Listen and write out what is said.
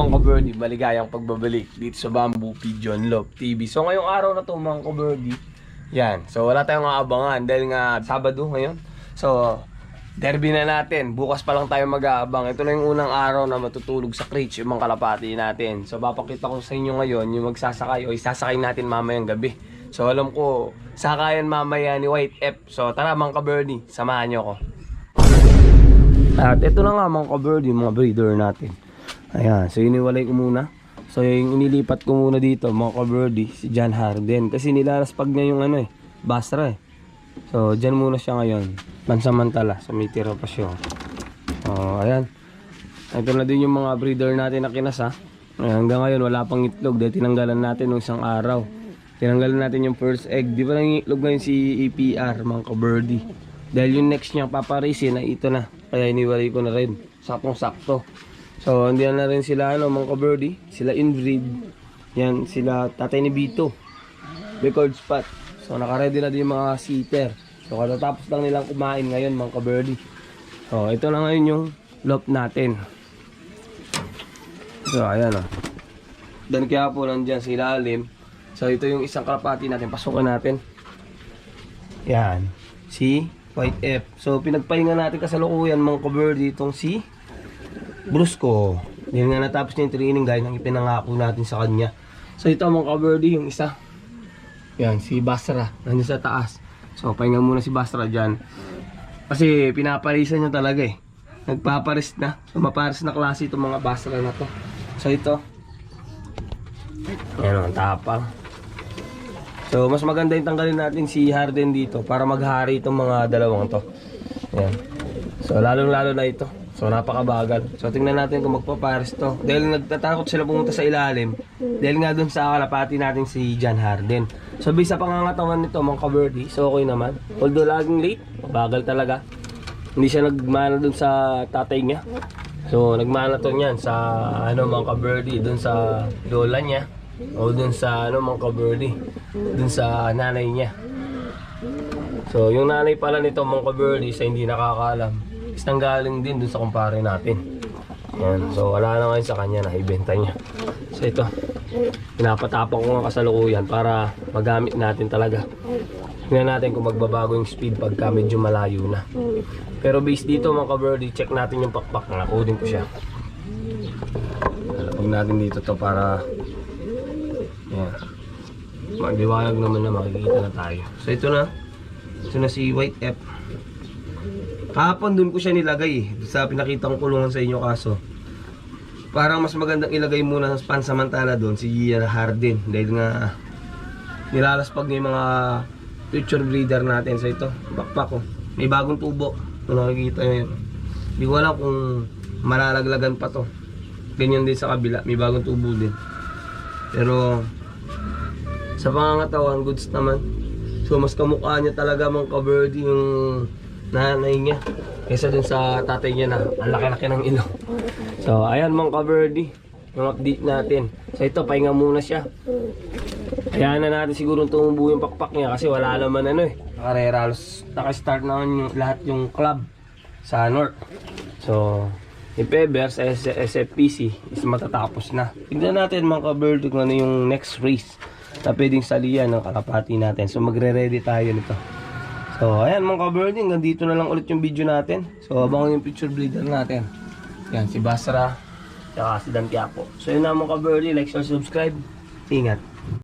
mga kaberdi, maligayang pagbabalik dito sa Bamboo Pigeon Love TV. So ngayong araw na to mga kaberdi, yan. So wala tayong aabangan dahil nga Sabado ngayon. So derby na natin. Bukas pa lang tayo mag-aabang. Ito na yung unang araw na matutulog sa crates yung mga kalapati natin. So papakita ko sa inyo ngayon yung magsasakay o isasakay natin mamayang gabi. So alam ko, sakayan mamaya ni White F. So tara mga kaberdi, samahan nyo ako. At ito na nga mga ka-birdie, mga breeder natin. Ayan, so iniwalay ko muna. So yung inilipat ko muna dito mga ka-birdie, si John Harden. Kasi nilalaspag niya yung ano eh, Basra eh. So dyan muna siya ngayon, pansamantala. So may tira pa siya. Oh, ayan. Ito na din yung mga breeder natin na kinasa. Ayan, hanggang ngayon wala pang itlog dahil tinanggalan natin nung isang araw. Tinanggalan natin yung first egg. Di ba nang itlog ngayon si APR mga ka-birdie? Dahil yung next niya paparisin na ito na. Kaya iniwalay ko na rin. Saktong sakto. So, hindi na rin sila ano, mga ka-birdie. Sila inbreed. Yan, sila tatay ni Bito. Record spot. So, nakaredy na din yung mga seater. So, katatapos lang nilang kumain ngayon mga ka-birdie. So, ito na ngayon yung loop natin. So, ayan o. Dan kaya po nandyan sa ilalim. So, ito yung isang kalapati natin. Pasukan natin. Yan. Si White F. So, pinagpahinga natin kasalukuyan mga ka-birdie itong si Brusco. Yan nga natapos niya yung training guys nang ipinangako natin sa kanya. So, ito mga ka-birdie yung isa. Yan, si Basra. Nandiyan sa taas. So, pahinga muna si Basra dyan. Kasi pinaparisan niya talaga eh. Nagpaparis na. So, maparis na klase itong mga Basra na to. So, ito. Yan ang tapang. So, mas maganda yung tanggalin natin si Harden dito para maghari itong mga dalawang to. Yan. So, lalong-lalo na ito. So, napakabagal. So, tingnan natin kung magpapares to. Dahil nagtatakot sila pumunta sa ilalim. Dahil nga dun sa kalapati natin si John Harden. So, bisa pangangatawan nito, mga kaberdi. So, okay naman. Although laging late, bagal talaga. Hindi siya nagmana dun sa tatay niya. So, nagmana to niyan sa, ano, mga kaberdi, dun sa lola niya. O dun sa, ano, mga kaberdi. Dun sa nanay niya. So, yung nanay pala nito, mga kaberdi, sa hindi nakakaalam, is nanggaling din dun sa kumpare natin. Yan. So, wala na ngayon sa kanya na ibenta niya. So, ito. Pinapatapang ko nga kasalukuyan para magamit natin talaga. Tingnan natin kung magbabago yung speed pagka medyo malayo na. Pero based dito mga ka-birdie, check natin yung pakpak. Nakodin ko siya. Lalapag natin dito to para yan. Magliwanag naman na makikita na tayo. So ito na. Ito na si White F. Kahapon dun ko siya nilagay eh. Sa pinakita kong kulungan sa inyo kaso. Parang mas magandang ilagay muna sa pansamantala doon si Harden. Dahil nga nilalaspag niya yung mga future breeder natin. So ito, backpack ko. May bagong tubo. Kung nakikita nyo yun. Hindi ko alam kung malalaglagan pa to. Ganyan din sa kabila. May bagong tubo din. Pero sa pangangatawan, goods naman. So mas kamukha niya talaga mga kaberdi yung nanay niya. Kaysa dun sa tatay niya na ang laki-laki ng ilong. So ayan mga kaberdi. Yung update natin. So ito, pahinga muna siya. Kaya na natin siguro tumubo yung pakpak niya kasi wala naman ano eh. Nakarera, halos nakastart na yung, lahat yung club sa North. So, yung Peber sa SFPC is matatapos na. Tignan natin mga ka-bird kung ano yung next race na pwedeng salihan ng kalapati natin. So, magre-ready tayo nito. So, ayan mga ka-bird, hanggang dito na lang ulit yung video natin. So, abangan yung picture breeder natin. Yan, si Basra, tsaka si Dan Quiapo. So, yun na mga ka-bird, like, share, subscribe. Ingat.